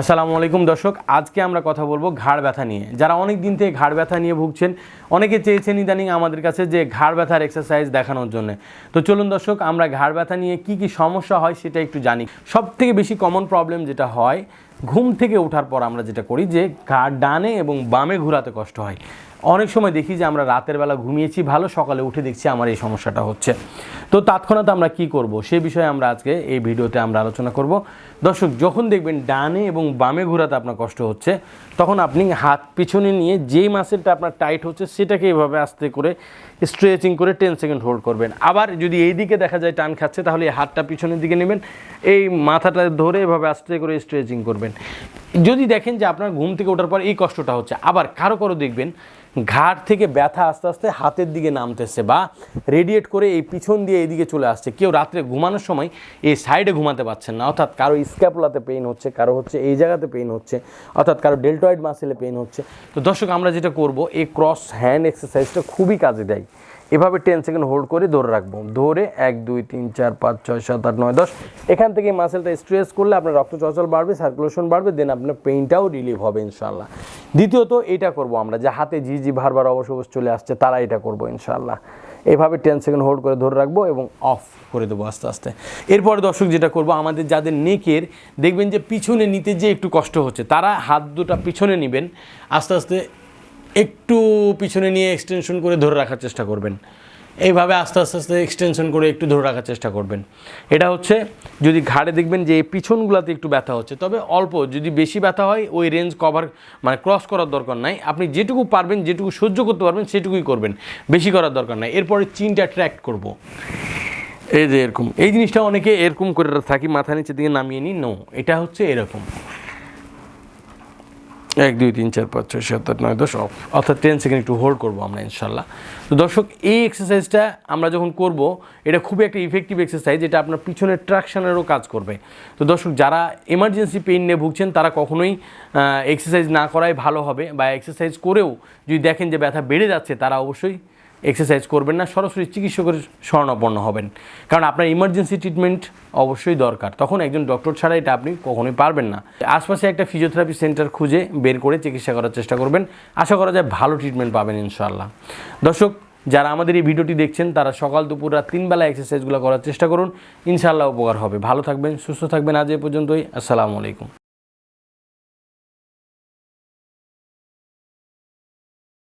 আসসালামু আলাইকুম দর্শক, আজকে আমরা কথা বলব ঘাড় ব্যথা নিয়ে। যারা অনেক দিন থেকে ঘাড় ব্যথা নিয়ে ভুগছেন, অনেকে চেয়েছেন ইদানিং আমাদের কাছে যে ঘাড় ব্যথার এক্সারসাইজ দেখানোর জন্য। তো চলুন দর্শক, আমরা ঘাড় ব্যথা নিয়ে কি কি সমস্যা হয় সেটা একটু জানি। সব থেকে বেশি কমন প্রবলেম যেটা হয়, ঘুম থেকে ওঠার পর আমরা যেটা করি যে ঘাড় ডানে এবং বামে ঘোরাতে কষ্ট হয়। অনেক সময় দেখি যে আমরা রাতের বেলা ঘুমিয়েছি, ভালো সকালে উঠে দেখছি আমার এই সমস্যাটা হচ্ছে। তো তৎক্ষণাৎ আমরা কি করব? সে বিষয়ে আমরা আজকে এই ভিডিওতে আমরা আলোচনা করব। দর্শক, যখন দেখবেন ডানে এবং বামে ঘোরাতে আপনার কষ্ট হচ্ছে, তখন আপনি হাত পিছনে নিয়ে যেই মাসেলটা আপনার টাইট হচ্ছে, সেটাকে এভাবে আস্তে করে স্ট্রেচিং করে টেন সেকেন্ড হোল্ড করবেন। আবার যদি এই দিকে দেখা যায় টান খাচ্ছে, তাহলে হাতটা পিছনের দিকে নেবেন, এই মাথাটা ধরে এভাবে আস্তে করে স্ট্রেচিং করবেন। যদি দেখেন যে আপনার ঘুম থেকে ওঠার পর এই কষ্টটা হচ্ছে, আবার কারও কারও দেখবেন ঘাট থেকে ব্যথা আস্তে আস্তে হাতের দিকে নামতেছে বা রেডিয়েট করে এই পিছন দিয়ে এইদিকে চলে আসছে। কেউ রাত্রে ঘুমানোর সময় এই সাইডে ঘুমাতে পারছেন না। অর্থাৎ কারও স্ক্যাপুলাতে পেইন হচ্ছে, কারও হচ্ছে এই জায়গাতে পেইন হচ্ছে, অর্থাৎ কারও ডেল্টয়েড মাসেলে পেইন হচ্ছে। তো দর্শক, আমরা যেটা করব, এই ক্রস হ্যান্ড এক্সারসাইজটা খুবই কাজে দেয়। এভাবে টেন সেকেন্ড হোল্ড করে ধরে রাখব। ধরে এক, দুই, তিন, চার, পাঁচ, ছয়, সাত, আট, নয়, দশ। এখান থেকে মাসেলটা স্ট্রেস করলে আপনার রক্ত চলাচল বাড়বে সার্কুলেশন বাড়বে দেন আপনার পেইনটাও রিলিভ হবে ইনশাল্লাহ দ্বিতীয়ত এটা করব আমরা যে হাতে জি জি ভারবার অবশ অবশ চলে আসছে, তারা এটা করব ইনশাল্লাহ এভাবে টেন সেকেন্ড হোল্ড করে ধরে রাখব এবং অফ করে দেবো আস্তে আস্তে। এরপরে দর্শক যেটা করব, আমাদের যাদের নেকের, দেখবেন যে পিছনে নিতে যে একটু কষ্ট হচ্ছে, তারা হাত দুটা পিছনে নেবেন, আস্তে আস্তে একটু পিছনে নিয়ে এক্সটেনশন করে ধরে রাখার চেষ্টা করবেন। এইভাবে আস্তে আস্তে আস্তে এক্সটেনশন করে একটু ধরে রাখার চেষ্টা করবেন। এটা হচ্ছে যদি ঘাড়ে দেখবেন যে পিছনগুলোতে একটু ব্যথা হচ্ছে, তবে অল্প, যদি বেশি ব্যথা হয়, ওই রেঞ্জ কভার মানে ক্রস করার দরকার নাই। আপনি যেটুকু পারবেন, যেটুকু সহ্য করতে পারবেন, সেটুকুই করবেন। বেশি করার দরকার নাই। এরপরে চিনটা ট্র্যাক্ট করব। এই যে এরকম, এই জিনিসটা অনেকে এরকম করে থাকি, মাথা নিচের দিকে নামিয়ে নিই নো এটা হচ্ছে এরকম। এক, দুই, তিন, চার, পাঁচ, ছয়, সাত, আট, নয়, দশ, অফ। অর্থাৎ টেন সেকেন্ড একটু হোল্ড করব আমরা ইনশাল্লাহ। তো দর্শক, এই এক্সারসাইজটা আমরা যখন করব, এটা খুবই একটা ইফেক্টিভ এক্সারসাইজ এটা আপনার পিছনের ট্রাকশনেরও কাজ করবে। তো দর্শক, যারা এমার্জেন্সি পেইন নিয়ে ভুগছেন, তারা কখনোই এক্সারসাইজ না করাই ভালো হবে বা এক্সারসাইজ করেও যদি দেখেন যে ব্যথা বেড়ে যাচ্ছে, তারা অবশ্যই এক্সারসাইজ করবেন না, সরাসরি চিকিৎসকের শরণাপন্ন হবেন। কারণ আপনার ইমার্জেন্সি ট্রিটমেন্ট অবশ্যই দরকার। তখন একজন ডক্টর ছাড়া এটা আপনি কখনোই পারবেন না। আশপাশে একটা ফিজিওথেরাপি সেন্টার খুঁজে বের করে চিকিৎসা করার চেষ্টা করবেন। আশা করা যায় ভালো ট্রিটমেন্ট পাবেন ইনশাল্লাহ দর্শক, যারা আমাদের এই ভিডিওটি দেখছেন, তারা সকাল, দুপুর, রাত তিনবেলা এক্সারসাইজগুলো করার চেষ্টা করুন। ইনশাল্লাহ উপকার হবে। ভালো থাকবেন, সুস্থ থাকবেন। আজ এ পর্যন্তই। আসসালামু আলাইকুম।